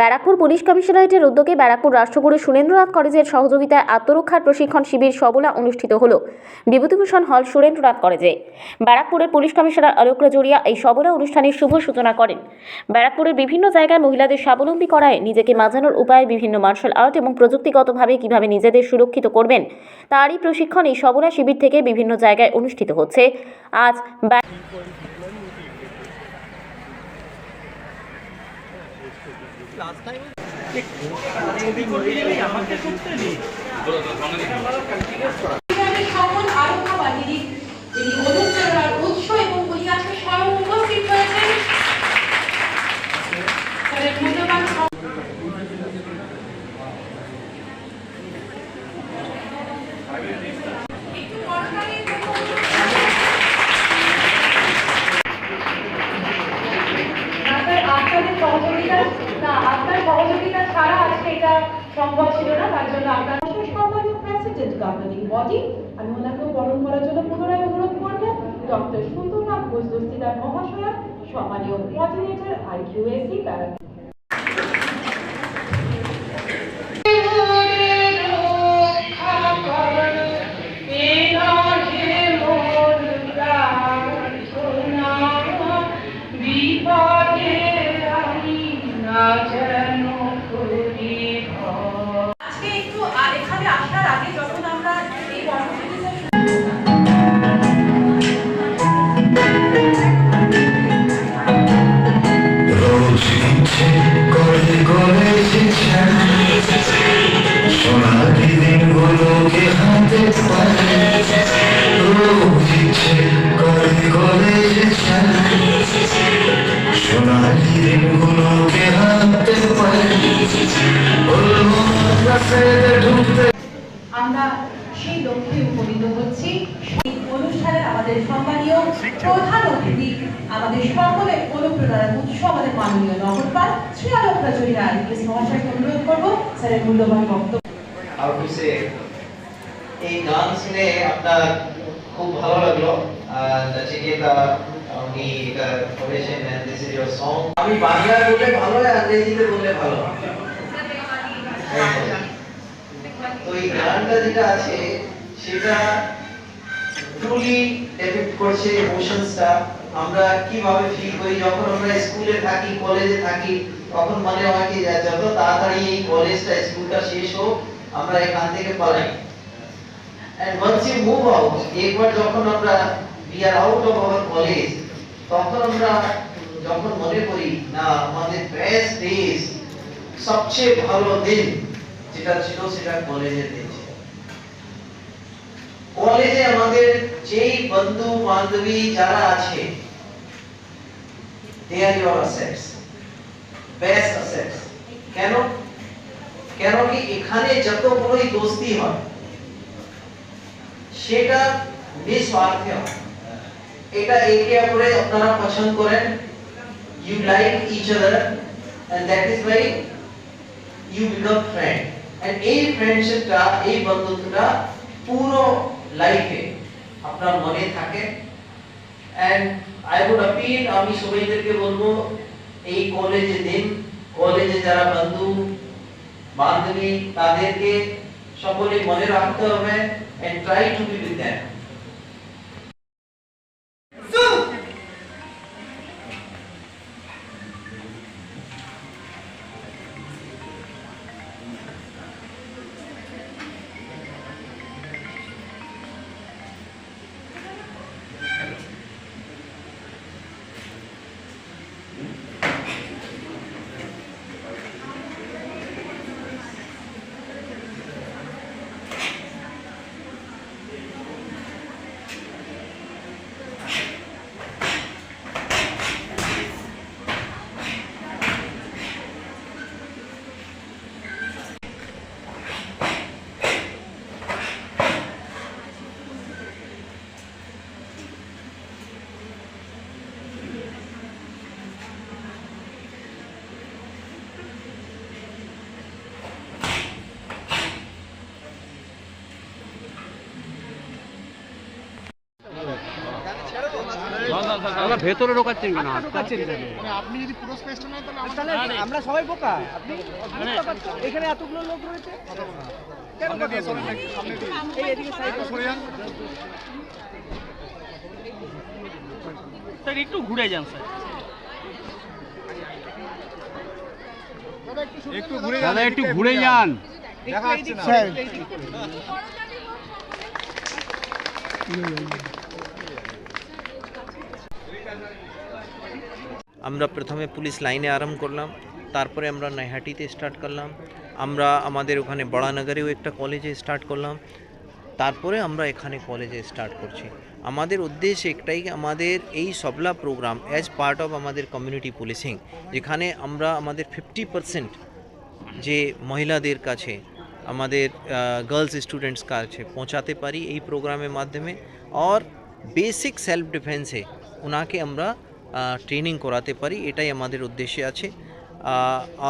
Barrackpore police কমিশনারেটের উদ্যোগে ব্যারাকপুর রাষ্ট্রগুরু সুরেন্দ্রনাথ কলেজের সহযোগিতায় আত্মরক্ষার প্রশিক্ষণ শিবির সবলা অনুষ্ঠিত হল। বিভূতিভূষণ হল সুরেন্দ্রনাথ কলেজে। ব্যারাকপুরের পুলিশ কমিশনার অলোক রাজরিয়া এই সবলা অনুষ্ঠানের শুভ সূচনা করেন। ব্যারাকপুরের বিভিন্ন জায়গায় মহিলাদের স্বাবলম্বী করায় নিজেকে মাজানোর উপায় বিভিন্ন মার্শাল আর্ট এবং প্রযুক্তিগতভাবে কীভাবে নিজেদের সুরক্ষিত করবেন, তারই প্রশিক্ষণ এই সবলা শিবির থেকে বিভিন্ন জায়গায় অনুষ্ঠিত হচ্ছে। আজ পরিবারের সকল আরোগ্যবাহিনী যিনি অনুপ্রেরণার সহযোগিতা? না আপনার সহযোগিতা ছাড়া আজকে এটা সম্ভব ছিল না তার জন্য আপনার সম্মানীয় প্রেসিডেন্ট গভর্নিং বডি আমি ওনাকেও বরণ করার জন্য পুনরায় অনুরোধ করব। ডক্টর সুন্দরনাথ ঘোষ দস্তিদার মহাশয়া সম্মানীয় কোঅর্ডিনেটর আইকিউএসি প্যারা বিপদে আজকে একটু এখানে আসার আগে যখন সোনালি দিনগুলোকে হাতে পারে বলব ঢুকতে আমরা সেই লক্ষ্যে উপনীত হচ্ছি। এই অনুষ্ঠানে আমাদের সম্মানীয় প্রধান অতিথি আমাদের সকলের অনুপ্রেরণার উৎস আমাদের মাননীয় নগরপাল শ্রী আলোক রাজরিয়া আইপিএস মহাশয়কে অনুরোধ করব স্যারের মূল্যবান বক্তব্য। হাউ এই গান শুনে আপনার খুব ভালো লাগল। আর নচিকেতা আমি বাংলা বললে ভালো হয় ইংরেজিতে বললে ভালো তো এই গানটা যেটা আছে, সেটা ট্রুলি ডেপিক্ট করছে ইমোশনসটা আমরা কীভাবে ফিল করি, যখন আমরা স্কুলে থাকি কলেজে থাকি, তখন মনে হয় কি যত তাড়াতাড়ি এই কলেজটা স্কুলটা শেষ হোক, আমরা এখান থেকে পালাই। And once you move out একবার যখন আমরা we are out of our college আমরা যখন মনে করি, না, আমাদের বেস্ট ডেজ সবচেয়ে ভালো দিন যেটা ছিল সেটা কলেজের দিন কলেজে আমাদের যেই বন্ধু বান্ধবী যারা আছে they are your assets best assets কেন? কেন কি এখানে যতগুলোই দোস্তি হয়, সেটা নিঃস্বার্থে হয়। এটা একে অপরে আপনারা পছন্দ করেন। You like each other and that is why you become friend and এই ফ্রেন্ডশিপটা এই বন্ধুত্বটা পুরো লাইফে আপনার মনে থাকে। এন্ড আই উড অপিল আমি সবাইদেরকে বলব, এই কলেজে দিন কলেজে যারা বন্ধু, বান্ধবী, তাদেরকে সকলে মনে রাখতে হবে and try to be with them দাদা ভেতরে ঢোকাচ্ছেন কেন আমরা সবাই বোকা। আপনি এখানে এতগুলো লোক রয়েছে? কেন যান। স্যার একটু ঘুরে যান স্যার। দাদা একটু ঘুরে যান একটু এইদিক করে, একটু এইদিক করে। আমরা প্রথমে পুলিশ লাইনে আরম্ভ করলাম, তারপরে আমরা নৈহাটিতে স্টার্ট করলাম, আমরা আমাদের ওখানে বড়ানগরেও একটা কলেজে স্টার্ট করলাম, তারপরে আমরা এখানে কলেজে স্টার্ট করছি। আমাদের উদ্দেশ্য একটাই, আমাদের এই Sabala programme as part of আমাদের কমিউনিটি পুলিশিং যেখানে আমরা আমাদের ফিফটি পারসেন্ট যে মহিলাদের কাছে, আমাদের গার্লস স্টুডেন্টস কাছে পৌঁছাতে পারি এই প্রোগ্রামের মাধ্যমে আর বেসিক সেলফ ডিফেন্সে ওনাকে আমরা ট্রেনিং করাতে পারি, এটাই আমাদের উদ্দেশ্যে আছে।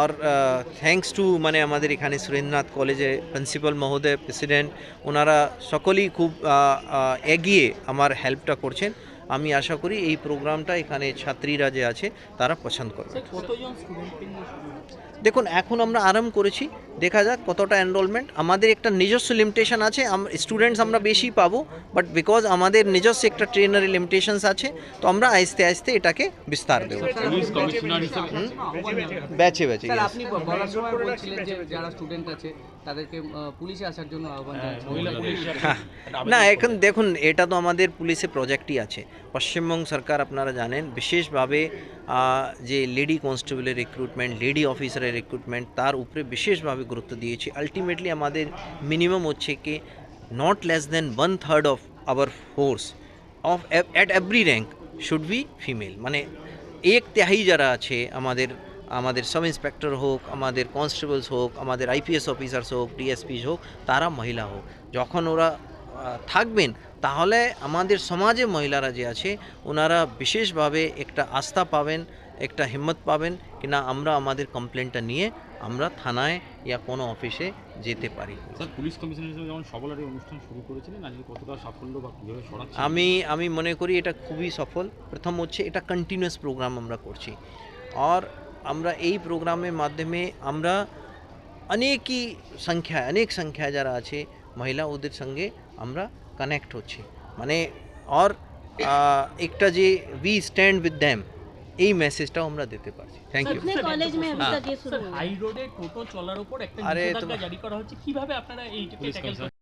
আর থ্যাংকস টু মানে আমাদের এখানে সুরেন্দ্রনাথ কলেজে প্রিন্সিপাল মহোদয় প্রেসিডেন্ট ওনারা সকলেই খুব এগিয়ে আমার হেল্পটা করছেন। আমি আশা করি এই প্রোগ্রামটা এখানে ছাত্রীরা যে আছে তারা পছন্দ করবে? দেখুন এখন আমরা আরাম করেছি। দেখা যাক কতটা এনরোলমেন্ট আমাদের একটা নিজস্ব লিমিটেশন আছে। স্টুডেন্টস আমরা বেশি পাবো বাট বিকজ আমাদের নিজস্ব একটা ট্রেনারের লিমিটেশনস আছে তো আমরা আস্তে আস্তে এটাকে বিস্তার দেবো। ব্যাচে ব্যাচে আপনি বলার সময় বলছিলেন যে যারা স্টুডেন্ট আছে তাদেরকে পুলিশে আসার জন্য আহ্বান হ্যাঁ। না এখন দেখুন এটা তো আমাদের পুলিশে প্রজেক্টই আছে। পশ্চিমবঙ্গ সরকার আপনারা জানেন বিশেষভাবে আহ, যে লেডি কনস্টেবলের রিক্রুটমেন্ট লেডি অফিসারের রিক্রুটমেন্ট তার উপরে বিশেষভাবে গুরুত্ব দিয়েছে আলটিমেটলি আমাদের মিনিমাম হচ্ছে কি not less than one third of our force of at every rank should be female মানে এক তেহাই যারা আছে আমাদের আমাদের সাব ইন্সপেক্টর হোক আমাদের কনস্টেবলস হোক আমাদের আইপিএস অফিসার্স হোক ডিএসপি হোক তারা মহিলা হোক যখন ওরা আহ, থাকবেন তাহলে আমাদের সমাজে মহিলারা যে আছে ওনারা বিশেষভাবে একটা আস্থা পাবেন একটা হিম্মত পাবেন কি না আমরা আমাদের কমপ্লেনটা নিয়ে আমরা থানায় ইয়া কোনো অফিসে যেতে পারি। স্যার পুলিশ কমিশনার হিসেবে যেমন সবলার এই অনুষ্ঠান শুরু করেছিলেন আজকে কতটা সাফল্য বা কীভাবে আমি আমি মনে করি এটা খুবই সফল। প্রথম হচ্ছে এটা কন্টিনিউয়াস প্রোগ্রাম আমরা করছি। আর আমরা এই প্রোগ্রামের মাধ্যমে আমরা অনেকই সংখ্যায় অনেক সংখ্যায় যারা আছে মহিলা ওদের সঙ্গে আমরা কানেক্ট হচ্ছি। মানে অর একটা যে উই স্ট্যান্ড উইথ দ্যাম এই মেসেজটাও আমরা দিতে পারছি। থ্যাংক ইউ কলেজ মে আমি